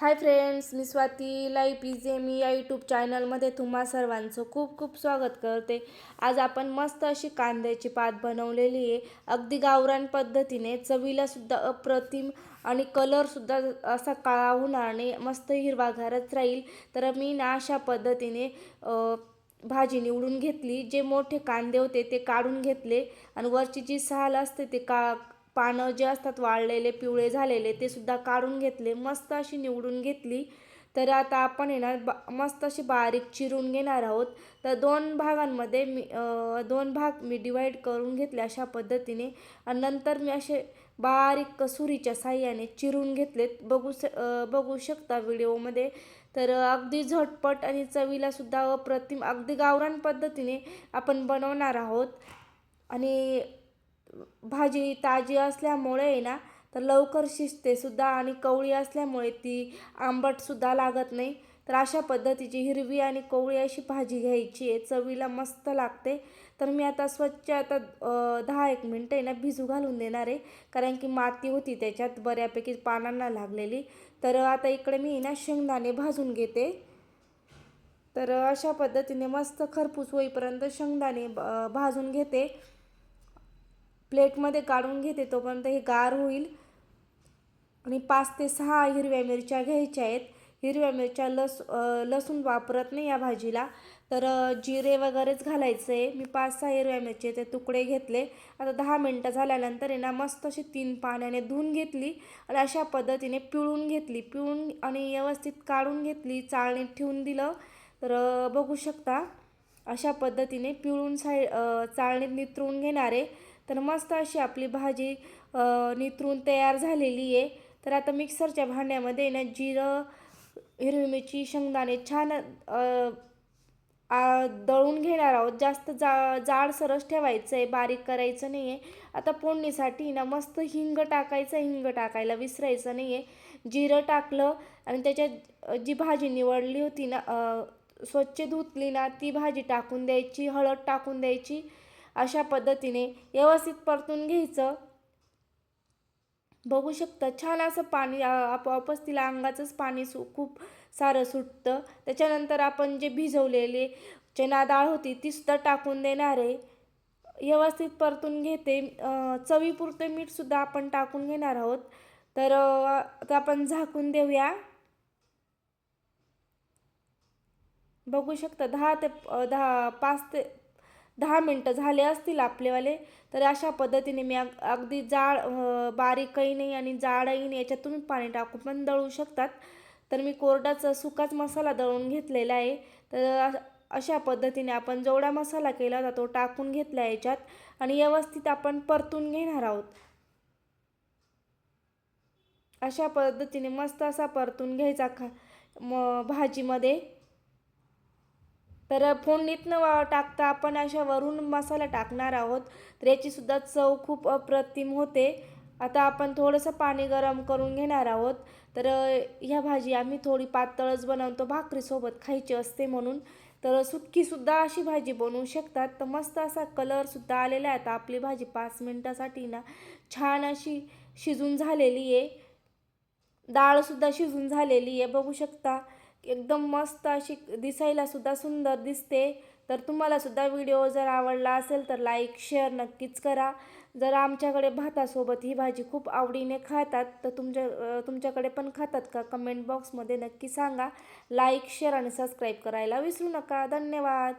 हाय friends मी Swati. Life इजे मी या यूट्यूब चॅनलमध्ये तुम्हा सर्वांचं खूप खूप स्वागत करते. आज आपण मस्त अशी कांद्याची पात बनवलेली आहे. अगदी गावरान पद्धतीने चवीलासुद्धा अप्रतिम आणि कलरसुद्धा असा काळा होणार नाही मस्त हिरवागारच राहील. तर मी ना अशा पद्धतीने भाजी निवडून घेतली. जे मोठे कांदे होते ते काढून घेतले. आणि वरची जी साल असते ते का पानं जे असतात वाळलेले पिवळे झालेले ते सुद्धा काढून घेतले मस्त अशी निवडून घेतली. तर आता आपण आहे ना बा मस्त अशी बारीक चिरून घेणार आहोत. तर दोन भागांमध्ये मी दोन भाग मी डिवाईड करून घेतले अशा पद्धतीने. आणि नंतर मी असे बारीक कसुरीच्या साह्याने चिरून घेतलेत. बघू स बघू शकता व्हिडिओमध्ये. तर अगदी झटपट आणि चवीला सुद्धा अप्रतिम अगदी गावरान पद्धतीने आपण बनवणार आहोत. आणि भाजी ताजी असल्यामुळे आहे ना तर लवकर शिजते सुद्धा आणि कवळी असल्यामुळे ती आंबटसुद्धा लागत नाही. तर अशा पद्धतीची हिरवी आणि कवळी अशी भाजी घ्यायची आहे. चवीला मस्त लागते. तर मी आता स्वच्छ आता दहा एक मिनटं आहे ना भिजू घालून देणार आहे. कारण की माती होती त्याच्यात बऱ्यापैकी पानांना लागलेली. तर आता इकडे मी ना शेंगदाणे भाजून घेते. तर अशा पद्धतीने मस्त खरपूस होईपर्यंत शेंगदाणे ब- भाजून घेते. प्लेटमध्ये काढून घेते तोपर्यंत हे गार होईल. आणि पाच ते सहा हिरव्या मिरच्या घ्यायच्या आहेत. हिरव्या मिरच्या लस लसूण वापरत नाही या भाजीला. तर जिरे वगैरेच घालायचं. आहे मी पाच सहा हिरव्या मिरचीचे तुकडे घेतले. आता दहा मिनटं झाल्यानंतर आहे ना मस्त अशी तीन पाण्याने धुवून घेतली आणि अशा पद्धतीने पिळून घेतली. पिळून आणि व्यवस्थित काढून घेतली चाळणीत ठेवून दिलं. तर बघू शकता अशा पद्धतीने पिळून साई चाळणीत नितरून घेणार आहे तर मस्त अशी आपली भाजी निथरून तयार झालेली आहे. तर आता मिक्सरच्या भांड्यामध्ये ना जिरं हिरवी मिरची शेंगदाणे छान दळून घेणार आहोत. जास्त जा जाड सरस ठेवायचं आहे बारीक करायचं नाही आहे आता फोडणीसाठी ना मस्त हिंग टाकायचं हिंग टाकायला विसरायचं नाही आहे जिरं टाकलं आणि त्याच्यात जी भाजी निवडली होती ना स्वच्छ धुतली ना ती भाजी टाकून द्यायची हळद टाकून द्यायची. अशा पद्धतीने व्यवस्थित परतून घ्यायचं. बघू शकता छान असं पाणी आपोआपच तिला अंगाचंच पाणी सु खूप सारं सुटतं. त्याच्यानंतर आपण जे भिजवलेले चना डाळ होती ती सुद्धा टाकून देणार आहे. व्यवस्थित परतून घेते. चवीपुरतं मीठसुद्धा आपण टाकून घेणार आहोत. तर आपण झाकून देऊया. बघू शकता दहा ते दहा पाच ते दहा मिनटं झाले असतील आपलेवाले तर अशा पद्धतीने मी अग अगदी जाड बारीकही नाही आणि जाडही नाही याच्यात तुम्ही पाणी टाकून पण दळू शकतात. तर मी कोरडाचा सुकाच मसाला दळून घेतलेला आहे. तर अशा पद्धतीने आपण जेवढा मसाला केला होता तो टाकून घेतला याच्यात आणि व्यवस्थित आपण परतून घेणार आहोत. अशा पद्धतीने मस्त असा परतून घ्यायचा खा म भाजीमध्ये. तर फोडणीतनं वा- टाकता आपण अशा वरून मसाला टाकणार आहोत. तर याचीसुद्धा चव खूप अप्रतिम होते. आता आपण थोडंसं पाणी गरम करून घेणार आहोत. तर ह्या भाजी आम्ही थोडी पातळच बनवतो. भाकरीसोबत खायची असते म्हणून. तर सुक्कीसुद्धा अशी भाजी बनवू शकतात. तर मस्त असा कलरसुद्धा आलेला आहे. आता आपली भाजी पाच मिनटासाठी ना छान अशी शिजून झालेली आहे. डाळसुद्धा शिजून झालेली आहे. बघू शकता. एकदम मस्त अशी दिसायला सुद्धा सुंदर दिसते. तर तुम्हाला सुद्धा व्हिडिओ जर आवडला असेल तर लाईक शेअर नक्कीच करा. जर आमच्याकडे भातासोबत ही भाजी खूप आवडीने खातात तर तुमच्या तुमच्याकडे पण खातात का? कमेंट बॉक्समध्ये नक्की सांगा. लाईक शेअर आणि सबस्क्राईब करायला विसरू नका. धन्यवाद.